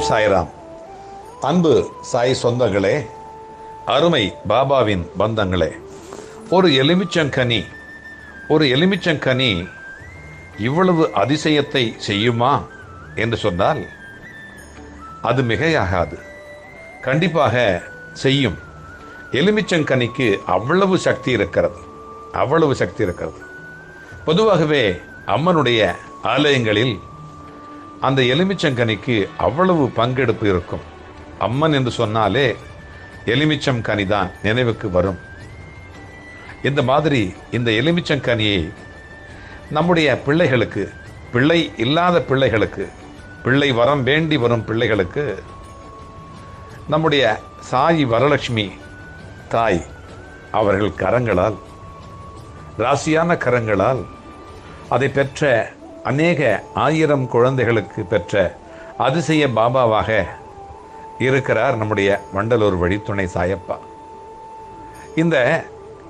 ஓம் சாய்ராம். அன்பு சாய் சொந்தங்களே அருமை பாபாவின் பந்தங்களே. ஒரு எலுமிச்சங்கனி ஒரு எலுமிச்சங்கனி இவ்வளவு அதிசயத்தை செய்யுமா என்று சொன்னால் அது மிகையாகாது. கண்டிப்பாக செய்யும். எலுமிச்சங்கனிக்கு அவ்வளவு சக்தி இருக்கிறது அவ்வளவு சக்தி இருக்கிறது. பொதுவாகவே அம்மனுடைய ஆலயங்களில் அந்த எலுமிச்சங்கனிக்கு அவ்வளவு பங்கெடுப்பு இருக்கும். அம்மன் என்று சொன்னாலே எலுமிச்சங்கனி தான் நினைவுக்கு வரும். இந்த மாதிரி இந்த எலுமிச்சங்கனியை நம்முடைய பிள்ளைகளுக்கு பிள்ளை இல்லாத பிள்ளைகளுக்கு பிள்ளை வரம் வேண்டி வரும் பிள்ளைகளுக்கு நம்முடைய சாயி வரலட்சுமி தாய் அவர்கள் கரங்களால் ராசியான கரங்களால் அதை பெற்ற அநேக ஆயிரம் குழந்தைகளுக்கு பெற்ற அதிசய பாபாவாக இருக்கிறார் நம்முடைய வண்டலூர் வழித்துணை சாயப்பா. இந்த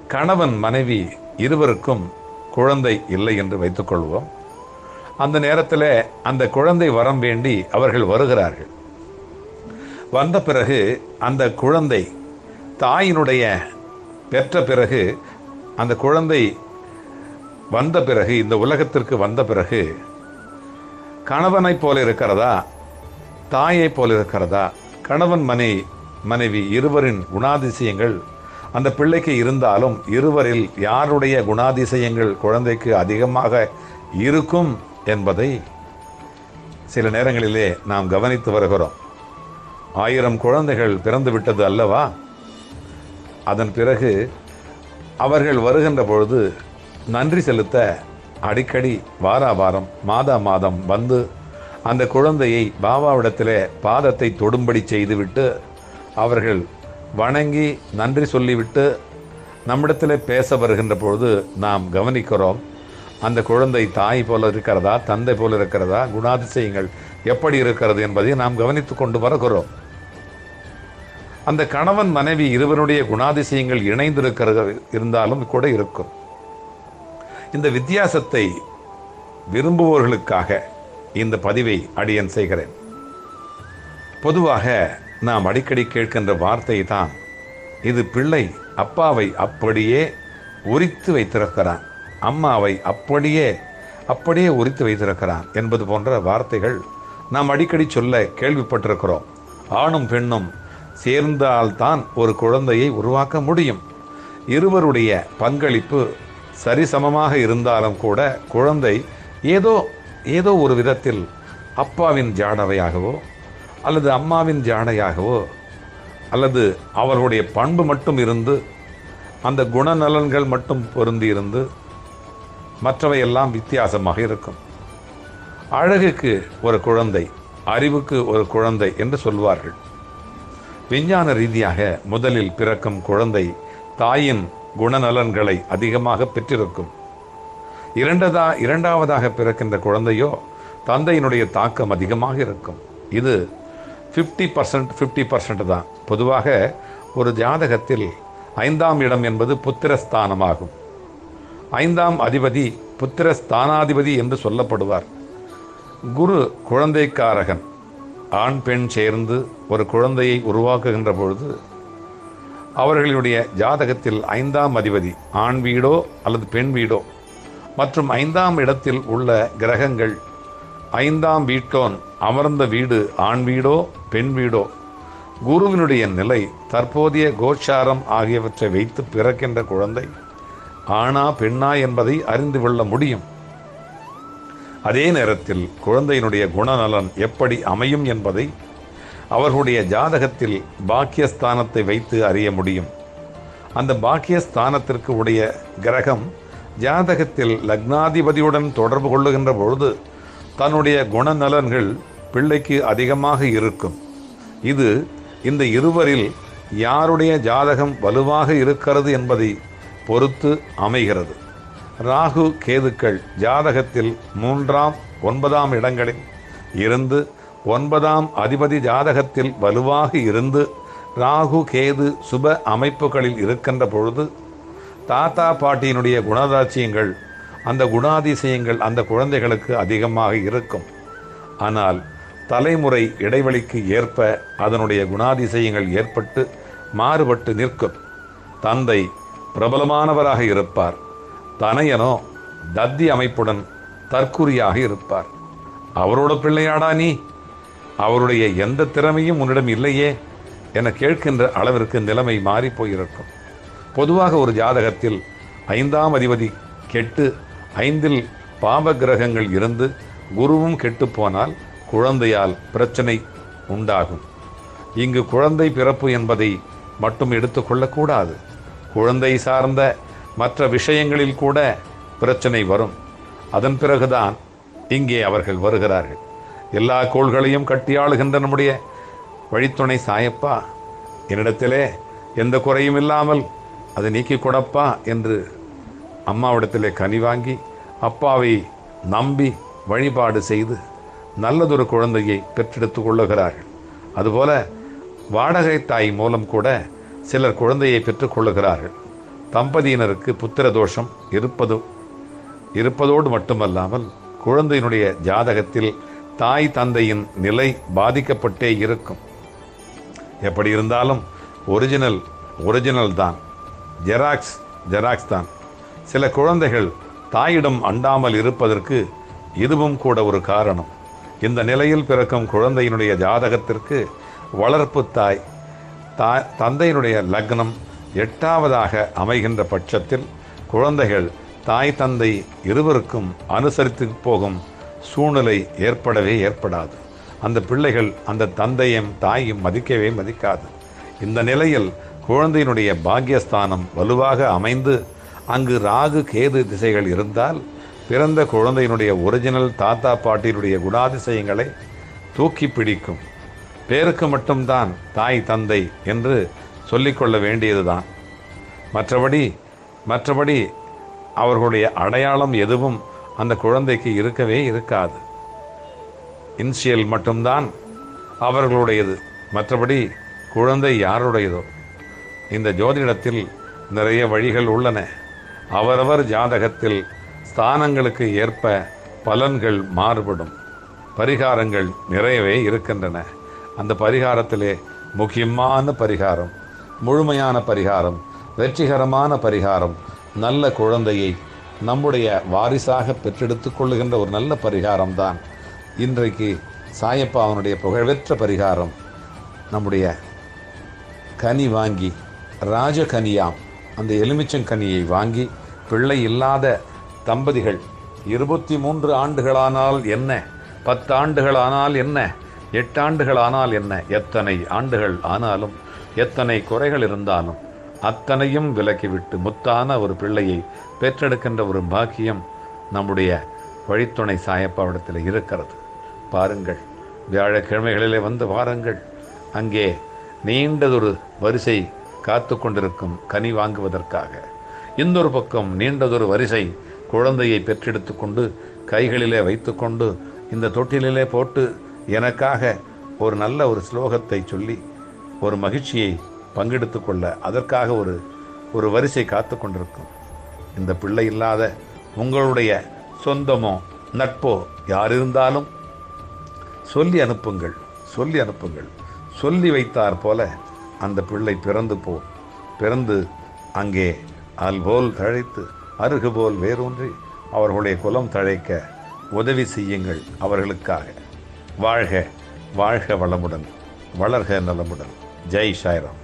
கணவன் மனைவி இருவருக்கும் குழந்தை இல்லை என்று வைத்துக்கொள்வோம் அந்த நேரத்தில் அந்த குழந்தை வரம் வேண்டி அவர்கள் வருகிறார்கள். வந்த பிறகு அந்த குழந்தை தாயினுடைய பெற்ற பிறகு அந்த குழந்தை வந்த பிறகு இந்த உலகத்திற்கு வந்த பிறகு கணவனைப் போல இருக்கிறதா? தாயைப் போல இருக்கிறதா? கணவன் மனை மனைவி இருவரின் குணாதிசயங்கள் அந்த பிள்ளைக்கு இருந்தாலும் இருவரில் யாருடைய குணாதிசயங்கள் குழந்தைக்கு அதிகமாக இருக்கும் என்பதை சில நேரங்களிலே நாம் கவனித்து வருகிறோம். ஆயிரம் குழந்தைகள் பிறந்து விட்டது அல்லவா? அதன் பிறகு அவர்கள் வருகின்ற பொழுது நன்றி செலுத்த அடிக்கடி வாரா வாரம் மாதா மாதம் வந்து அந்த குழந்தையை பாபாவிடத்திலே பாதத்தை தொடும்படி செய்துவிட்டு அவர்கள் வணங்கி நன்றி சொல்லிவிட்டு நம்மிடத்தில் பேச வருகின்ற பொழுது நாம் கவனிக்கிறோம் அந்த குழந்தை தாய் போல இருக்கிறதா தந்தை போல இருக்கிறதா குணாதிசயங்கள் எப்படி இருக்கிறது என்பதை நாம் கவனித்து கொண்டு வருகிறோம். அந்த கணவன் மனைவி இருவருடைய குணாதிசயங்கள் இணைந்திருக்கிறது இருந்தாலும் கூட இருக்கும். இந்த வித்தியாசத்தை விரும்புவோர்களுக்காக இந்த பதிவை அடியன் செய்கிறேன். பொதுவாக நாம் அடிக்கடி கேட்கின்ற வார்த்தை தான் இது பிள்ளை அப்பாவை அப்படியே உரித்து வைத்திருக்கிறான் அம்மாவை அப்படியே அப்படியே உரித்து வைத்திருக்கிறான் என்பது போன்ற வார்த்தைகள் நாம் அடிக்கடி சொல்ல கேள்விப்பட்டிருக்கிறோம். ஆணும் பெண்ணும் சேர்ந்தால்தான் ஒரு குழந்தையை உருவாக்க முடியும். இருவருடைய பங்களிப்பு சரிசமமாக இருந்தாலும் கூட குழந்தை ஏதோ ஏதோ ஒரு விதத்தில் அப்பாவின் ஜாடவையாகவோ அல்லது அம்மாவின் ஜாடையாகவோ அல்லது அவர்களுடைய பண்பு மட்டும் இருந்து அந்த குணநலன்கள் மட்டும் பொருந்தி இருந்து மற்றவையெல்லாம் வித்தியாசமாக இருக்கும். அழகுக்கு ஒரு குழந்தை அறிவுக்கு ஒரு குழந்தை என்று சொல்வார்கள். விஞ்ஞான ரீதியாக முதலில் பிறக்கும் குழந்தை தாயின் குணநலன்களை அதிகமாக பெற்றிருக்கும். இரண்டதா இரண்டாவதாக பிறக்கின்ற குழந்தையோ தந்தையினுடைய தாக்கம் அதிகமாக இருக்கும். இது ஃபிஃப்டி பர்சன்ட் ஃபிஃப்டி பர்சன்ட் தான். பொதுவாக ஒரு ஜாதகத்தில் ஐந்தாம் இடம் என்பது புத்திரஸ்தானமாகும். ஐந்தாம் அதிபதி புத்திரஸ்தானாதிபதி என்று சொல்லப்படுவார். குரு குழந்தைக்காரகன் ஆண் பெண் சேர்ந்து ஒரு குழந்தையை உருவாக்குகின்ற பொழுது அவர்களுடைய ஜாதகத்தில் ஐந்தாம் அதிபதி ஆண் வீடோ அல்லது பெண் வீடோ மற்றும் ஐந்தாம் இடத்தில் உள்ள கிரகங்கள் ஐந்தாம் வீட்டோன் அமர்ந்த வீடு ஆண் வீடோ பெண் வீடோ குருவினுடைய நிலை தற்போதைய கோச்சாரம் ஆகியவற்றை வைத்து பிறக்கின்ற குழந்தை ஆணா பெண்ணா என்பதை அறிந்து கொள்ள முடியும். அதே நேரத்தில் குழந்தையினுடைய குணநலன் எப்படி அமையும் என்பதை அவர்களுடைய ஜாதகத்தில் பாக்கியஸ்தானத்தை வைத்து அறிய முடியும். அந்த பாக்கியஸ்தானத்திற்கு உடைய கிரகம் ஜாதகத்தில் லக்னாதிபதியுடன் தொடர்பு கொள்ளுகின்ற பொழுது தன்னுடைய குணநலன்கள் பிள்ளைக்கு அதிகமாக இருக்கும். இது இந்த இருவரில் யாருடைய ஜாதகம் வலுவாக இருக்கிறது என்பதை பொறுத்து அமைகிறது. ராகு கேதுக்கள் ஜாதகத்தில் மூன்றாம் ஒன்பதாம் இடங்களில் இருந்து ஒன்பதாம் அதிபதி ஜாதகத்தில் வலுவாக இருந்து ராகு கேது சுப அமைப்புகளில் இருக்கின்ற பொழுது தாத்தா பாட்டியினுடைய குணதாட்சியங்கள் அந்த குணாதிசயங்கள் அந்த குழந்தைகளுக்கு அதிகமாக இருக்கும். ஆனால் தலைமுறை இடைவெளிக்கு ஏற்ப அதனுடைய குணாதிசயங்கள் ஏற்பட்டு மாறுபட்டு நிற்கும். தந்தை பிரபலமானவராக இருப்பார். தனையனோ தத்தி அமைப்புடன் தற்குறியாக இருப்பார். அவரோட பிள்ளையாடா நீ? அவருடைய எந்த திறமையும் உன்னிடம் இல்லையே என கேட்கின்ற அளவிற்கு நிலைமை மாறிப் போயிருக்கும் பொதுவாக ஒரு ஜாதகத்தில் ஐந்தாம் அதிபதி கெட்டு ஐந்தில் பாப கிரகங்கள் இருந்து குருவும் கெட்டுப்போனால் குழந்தையால் பிரச்சனை உண்டாகும். இங்கு குழந்தை பிறப்பு என்பதை மட்டும் எடுத்துக்கொள்ளக்கூடாது குழந்தை சார்ந்த மற்ற விஷயங்களில் கூட பிரச்சனை வரும். அதன் பிறகுதான் இங்கே அவர்கள் வருகிறார்கள். எல்லா கோள்களையும் கட்டியாளுகின்ற நம்முடைய வழித்துணை சாயப்பா என்னிடத்திலே எந்த குறையும் இல்லாமல் அதை நீக்கி கொடப்பா என்று அம்மாவிடத்திலே கனி வாங்கி அப்பாவை நம்பி வழிபாடு செய்து நல்லதொரு குழந்தையை பெற்றெடுத்து கொள்ளுகிறார்கள். அதுபோல வாடகை தாய் மூலம் கூட சிலர் குழந்தையை பெற்றுக்கொள்ளுகிறார்கள் தம்பதியினருக்கு புத்திர தோஷம் இருப்பது இருப்பதோடு மட்டுமல்லாமல் குழந்தையினுடைய ஜாதகத்தில் தாய் தந்தையின் நிலை பாதிக்கப்பட்டே இருக்கும். எப்படி இருந்தாலும் ஒரிஜினல் ஒரிஜினல் தான். ஜெராக்ஸ் ஜெராக்ஸ் தான். சில குழந்தைகள் தாயிடம் அண்டாமல் இருப்பதற்கு இதுவும் கூட ஒரு காரணம். இந்த நிலையில் பிறக்கும் குழந்தையினுடைய ஜாதகத்திற்கு வளர்ப்பு தாய் தா தந்தையினுடைய லக்னம் எட்டாவதாக அமைகின்ற பட்சத்தில் குழந்தைகள் தாய் தந்தை இருவருக்கும் அனுசரித்து போகும் சூழ்நிலை ஏற்படவே ஏற்படாது. அந்த பிள்ளைகள் அந்த தந்தையும் தாயும் மதிக்கவே மதிக்காது. இந்த நிலையில் குழந்தையினுடைய பாக்கியஸ்தானம் வலுவாக அமைந்து அங்கு ராகு கேது திசைகள் இருந்தால் பிறந்த குழந்தையினுடைய ஒரிஜினல் தாத்தா பாட்டியினுடைய குணாதிசயங்களை தூக்கி பிடிக்கும். பேருக்கு மட்டும்தான் தாய் தந்தை என்று சொல்லிக்கொள்ள வேண்டியதுதான். மற்றபடி மற்றபடி அவர்களுடைய அடையாளம் எதுவும் அந்த குழந்தைக்கு இருக்கவே இருக்காது. இன்சியல் மட்டும்தான் அவர்களுடையது. மற்றபடி குழந்தை யாருடையதோ? இந்த ஜோதிடத்தில் நிறைய வழிகள் உள்ளன. அவரவர் ஜாதகத்தில் ஸ்தானங்களுக்கு ஏற்ப பலன்கள் மாறுபடும். பரிகாரங்கள் நிறையவே இருக்கின்றன. அந்த பரிகாரத்திலே முக்கியமான பரிகாரம் முழுமையான பரிகாரம் வெற்றிகரமான பரிகாரம் நல்ல குழந்தையை நம்முடைய வாரிசாக பெற்றெடுத்துக் கொள்ளுகின்ற ஒரு நல்ல பரிகாரம் தான் இன்றைக்கு சாயப்பா அவனுடைய புகழ்பெற்ற பரிகாரம். நம்முடைய கனி வாங்கி ராஜகனியாம் அந்த எலுமிச்சங்கனியை வாங்கி பிள்ளை இல்லாத தம்பதிகள் இருபத்தி மூன்று ஆண்டுகளானால் என்ன? பத்து ஆண்டுகளானால் என்ன? எட்டு ஆண்டுகளானால் என்ன? எத்தனை ஆண்டுகள் ஆனாலும் எத்தனை குறைகள் இருந்தாலும் அத்தனையும் விலக்கிவிட்டு முத்தான ஒரு பிள்ளையை பெற்றெடுக்கின்ற ஒரு பாக்கியம் நம்முடைய வழித்துணை சாயப்பாவிடத்தில் இருக்கிறது. பாருங்கள் வியாழக்கிழமைகளிலே வந்து வாருங்கள். அங்கே நீண்டதொரு வரிசை காத்து கொண்டிருக்கும் கனி வாங்குவதற்காக. இன்னொரு பக்கம் நீண்டதொரு வரிசை குழந்தையை பெற்றெடுத்து கொண்டு கைகளிலே வைத்துக்கொண்டு இந்த தொட்டிலே போட்டு எனக்காக ஒரு நல்ல ஒரு ஸ்லோகத்தை சொல்லி ஒரு மகிழ்ச்சியை பங்கெடுத்து கொள்ள அதற்காக ஒரு ஒரு வரிசை காத்து கொண்டிருக்கும் இந்த பிள்ளை இல்லாத உங்களுடைய சொந்தமோ நட்போ யார் இருந்தாலும் சொல்லி அனுப்புங்கள் சொல்லி அனுப்புங்கள். சொல்லி வைத்தார் போல அந்த பிள்ளை பிறந்து போ பிறந்து அங்கே அல்போல் தழைத்து அருகு போல் வேரூன்றி அவர்களுடைய குலம் தழைக்க உதவி செய்யுங்கள் அவர்களுக்காக. வாழ்க வாழ்க வளமுடன் வளர்க நலமுடன். ஜெய் சாய்ராம்.